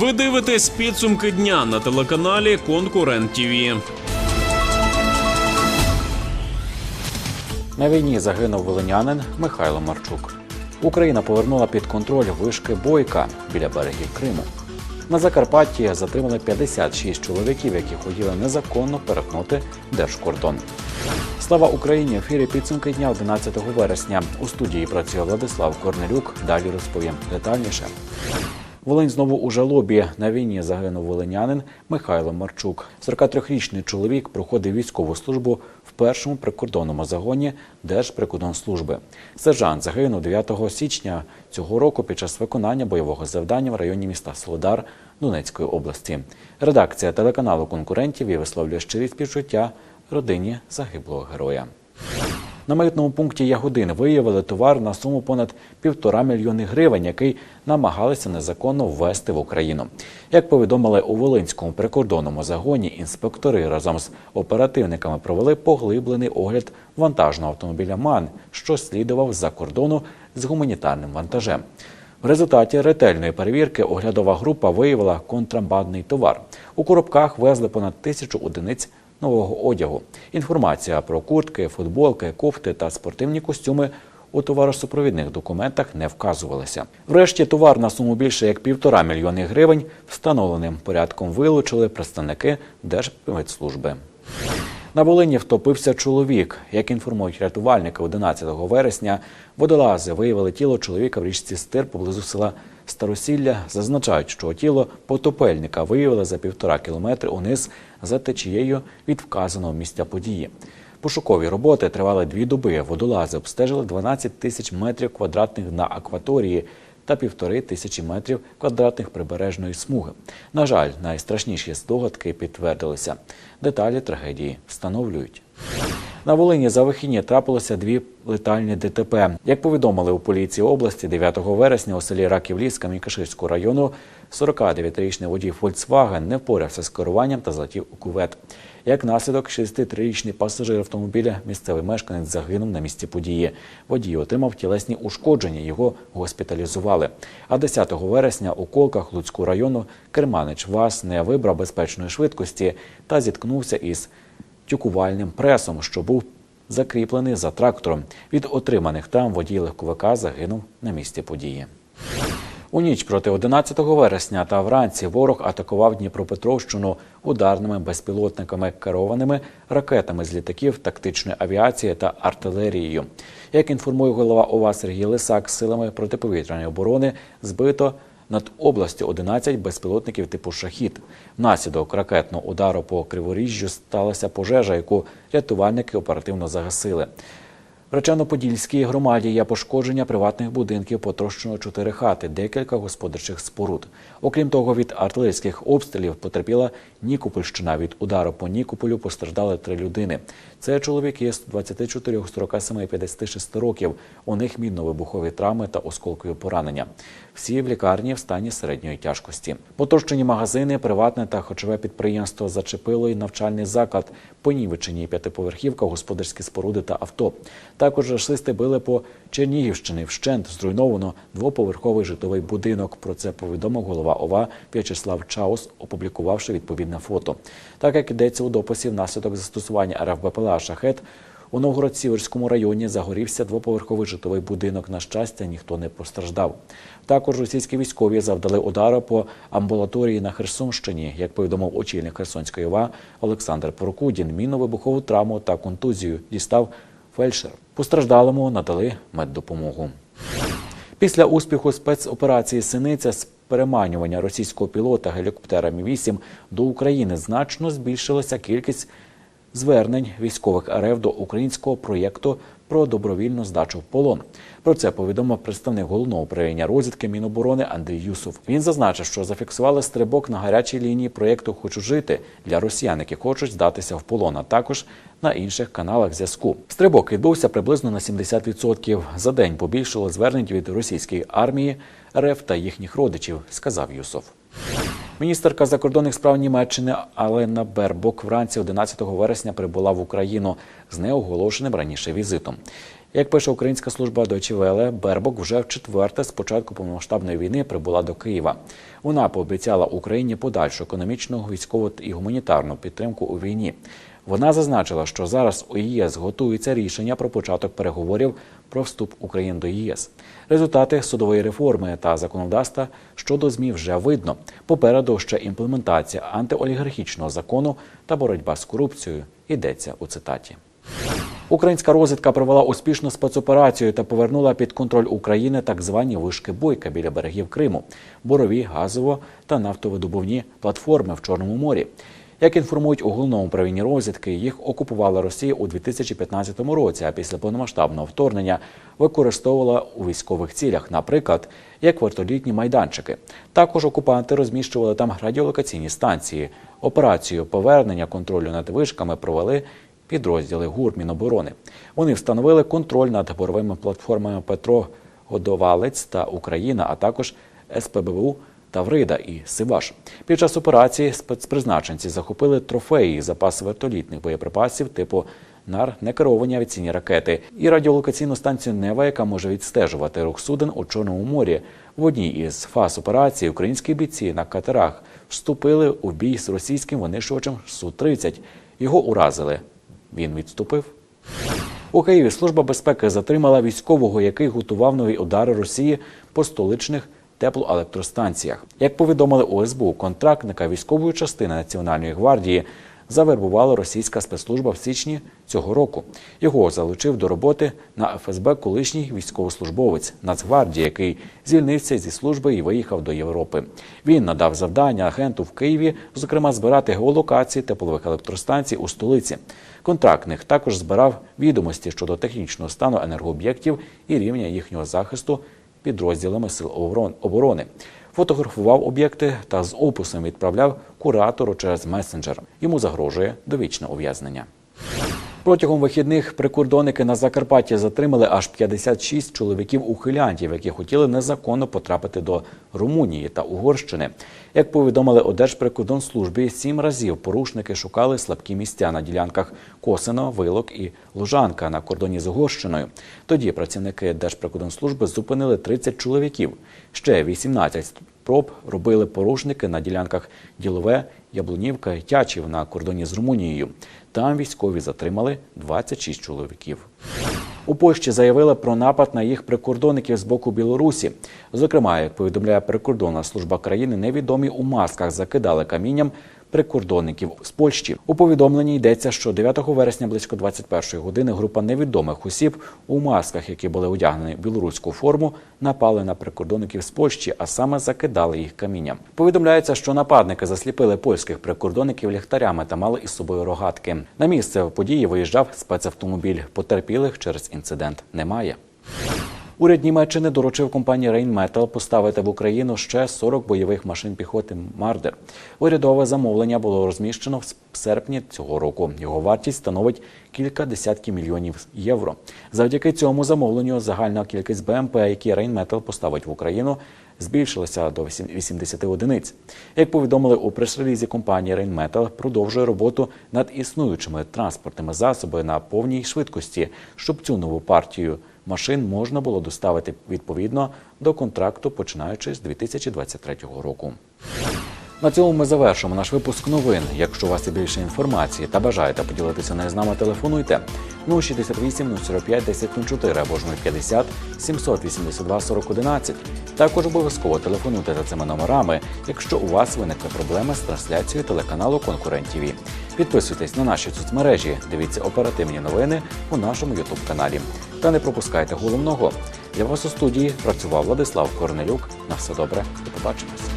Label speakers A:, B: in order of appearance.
A: Ви дивитесь підсумки дня на телеканалі Конкурент ТІВІ.
B: На війні загинув волинянин Михайло Марчук. Україна повернула під контроль вишки Бойка біля берегів Криму. На Закарпатті затримали 56 чоловіків, які хотіли незаконно перетнути держкордон. Слава Україні! В ефірі підсумки дня 11 вересня. У студії працює Владислав Корнелюк. Далі розповім детальніше. Волинь знову у жалобі. На війні загинув волинянин Михайло Марчук. 43-річний чоловік проходив військову службу в першому прикордонному загоні Держприкордонслужби. Сержант загинув 9 січня цього року під час виконання бойового завдання в районі міста Солодар Донецької області. Редакція телеканалу конкурентів і висловлює щирі співчуття родині загиблого героя. На митному пункті Ягодин виявили товар на суму понад півтора мільйони гривень, який намагалися незаконно ввести в Україну. Як повідомили у Волинському прикордонному загоні, інспектори разом з оперативниками провели поглиблений огляд вантажного автомобіля МАН, що слідував з-за кордону з гуманітарним вантажем. В результаті ретельної перевірки оглядова група виявила контрабандний товар. У коробках везли понад тисячу одиниць нового одягу. Інформація про куртки, футболки, кофти та спортивні костюми у товаросупровідних документах не вказувалися. Врешті товар на суму більше як півтора мільйони гривень встановленим порядком вилучили представники Держпідслужби. На Волині втопився чоловік. Як інформують рятувальники 11 вересня, водолази виявили тіло чоловіка в річці Стир поблизу села Старосілля. Зазначають, що тіло потопельника виявили за півтора кілометри униз за течією від вказаного місця події. Пошукові роботи тривали дві доби. Водолази обстежили 12 тисяч метрів квадратних на акваторії та півтори тисячі метрів квадратних прибережної смуги. На жаль, найстрашніші здогадки підтвердилися. Деталі трагедії встановлюють. На Волині за вихідні трапилося дві летальні ДТП. Як повідомили у поліції області 9 вересня у селі Раків-Ліс Камінькаширського району, 49-річний водій Volkswagen не впорався з керуванням та злетів у кувет. Як наслідок, 63-річний пасажир автомобіля, місцевий мешканець, загинув на місці події. Водій отримав тілесні ушкодження, його госпіталізували. А 10 вересня у колках Луцького району керманич ВАЗ не вибрав безпечної швидкості та зіткнувся із тюкувальним пресом, що був закріплений за трактором. Від отриманих там водій легковика загинув на місці події. У ніч проти 11 вересня та вранці ворог атакував Дніпропетровщину ударними безпілотниками, керованими ракетами з літаків, тактичної авіації та артилерією. Як інформує голова ОВА Сергій Лисак, силами протиповітряної оборони збито над областю 11 безпілотників типу «Шахід». Внаслідок ракетного удару по Криворіжжю сталася пожежа, яку рятувальники оперативно загасили. Речано-Подільській громаді є пошкодження приватних будинків, потрощено чотири хати, декілька господарчих споруд. Окрім того, від артилерійських обстрілів потерпіла Нікопольщина. Від удару по Нікополю постраждали три людини. Це чоловіки з 24, 47 і 56 років. У них мінно-вибухові травми та осколкові поранення. Всі в лікарні в стані середньої тяжкості. Потрощені магазини, приватне та харчове підприємство зачепило й навчальний заклад, понівечені п'ятиповерхівка, господарські споруди та авто. Також рашисти били по Чернігівщині. Вщент зруйновано двоповерховий житловий будинок. Про це повідомив голова ОВА В'ячеслав Чаус, опублікувавши відповідне фото. Так як йдеться у дописі, внаслідок застосування РФБПЛА «Шахет» у Новгород-Сіверському районі загорівся двоповерховий житловий будинок. На щастя, ніхто не постраждав. Також російські військові завдали удари по амбулаторії на Херсонщині. Як повідомив очільник Херсонської ОВА Олександр Прокудін, мінно-вибухову травму та контузію дістав фельдшер. Постраждалому надали меддопомогу. Після успіху спецоперації Синиця з переманювання російського пілота гелікоптера Мі-8 до України значно збільшилася кількість звернень військових РФ до українського проєкту про добровільну здачу в полон. Про це повідомив представник головного управління розвідки Міноборони Андрій Юсов. Він зазначив, що зафіксували стрибок на гарячій лінії проєкту Хочу жити для росіян, які хочуть здатися в полон, а також на інших каналах зв'язку. Стрибок відбувся приблизно на 70%. За день побільшало звернень від російської армії РФ та їхніх родичів, сказав Юсов. Міністерка закордонних справ Німеччини Алена Бербок вранці 11 вересня прибула в Україну з неоголошеним раніше візитом. Як пише українська служба Deutsche Welle, Бербок вже в четверте з початку повномасштабної війни прибула до Києва. Вона пообіцяла Україні подальшу економічну, військову і гуманітарну підтримку у війні. Вона зазначила, що зараз у ЄС готується рішення про початок переговорів про вступ України до ЄС. Результати судової реформи та законодавства щодо ЗМІ вже видно. Попереду ще імплементація антиолігархічного закону та боротьба з корупцією. Йдеться у цитаті. Українська розвідка провела успішну спецоперацію та повернула під контроль України так звані вишки бойка біля берегів Криму, борові, газово та нафтовидобувні платформи в Чорному морі. Як інформують у головному управлінні розвідки, їх окупувала Росія у 2015 році, а після повномасштабного вторгнення використовувала у військових цілях, наприклад, як вертолітні майданчики. Також окупанти розміщували там радіолокаційні станції. Операцію повернення контролю над вишками провели підрозділи ГУР Міноборони. Вони встановили контроль над боровими платформами Петро Годовалець та Україна, а також СПБУ Таврида і Сиваш. Під час операції спецпризначенці захопили трофеї і запас вертолітних боєприпасів типу НАР, некеровані авіаційні ракети і радіолокаційну станцію Нева, яка може відстежувати рух суден у Чорному морі. В одній із фаз операції українські бійці на катерах вступили у бій з російським винищувачем Су-30. Його уразили. Він відступив. У Києві служба безпеки затримала військового, який готував нові удари Росії по столичних теплоелектростанціях. Як повідомили у СБУ, контрактника військової частини Національної гвардії завербувала російська спецслужба в січні цього року. Його залучив до роботи на ФСБ колишній військовослужбовець Нацгвардії, який звільнився зі служби і виїхав до Європи. Він надав завдання агенту в Києві, зокрема, збирати геолокації теплових електростанцій у столиці. Контрактник також збирав відомості щодо технічного стану енергооб'єктів і рівня їхнього захисту підрозділами сил оборон- оборони. Фотографував об'єкти та з описом відправляв куратору через месенджер. Йому загрожує довічне ув'язнення. Протягом вихідних прикордонники на Закарпатті затримали аж 56 чоловіків-ухилянтів, які хотіли незаконно потрапити до Румунії та Угорщини. Як повідомили у Держприкордонслужбі, сім разів порушники шукали слабкі місця на ділянках Косино, Вилок і Лужанка на кордоні з Угорщиною. Тоді працівники Держприкордонслужби зупинили 30 чоловіків. Ще 18 спроб робили порушники на ділянках Ділове, Яблунівка Тячів на кордоні з Румунією. Там військові затримали 26 чоловіків. У Польщі заявили про напад на їх прикордонників з боку Білорусі. Зокрема, як повідомляє прикордонна служба країни, невідомі у масках закидали камінням прикордонників з Польщі. У повідомленні йдеться, що 9 вересня близько 21 години група невідомих осіб у масках, які були одягнені в білоруську форму, напали на прикордонників з Польщі, а саме закидали їх камінням. Повідомляється, що нападники засліпили польських прикордонників ліхтарями та мали із собою рогатки. На місце події виїжджав спецавтомобіль. Потерпілих через інцидент немає. Уряд Німеччини доручив компанії Rheinmetall поставити в Україну ще 40 бойових машин піхоти Мардер. Урядове замовлення було розміщено в серпні цього року. Його вартість становить кілька десятків мільйонів євро. Завдяки цьому замовленню загальна кількість БМП, які Rheinmetall поставить в Україну, збільшилася до 80 одиниць. Як повідомили у прес-релізі компанії Rheinmetall, продовжує роботу над існуючими транспортними засобами на повній швидкості, щоб цю нову партію машин можна було доставити відповідно до контракту, починаючи з 2023 року. На цьому ми завершимо наш випуск новин. Якщо у вас є більше інформації та бажаєте поділитися нею з нами, телефонуйте 068 045 1004 або ж 050 782 40 11. Також обов'язково телефонуйте за цими номерами, якщо у вас виникли проблеми з трансляцією телеканалу Конкурент ТВ. Підписуйтесь на наші соцмережі, дивіться оперативні новини у нашому Ютуб каналі. Та не пропускайте головного. Для вас у студії працював Владислав Корнелюк. На все добре, до побачимось.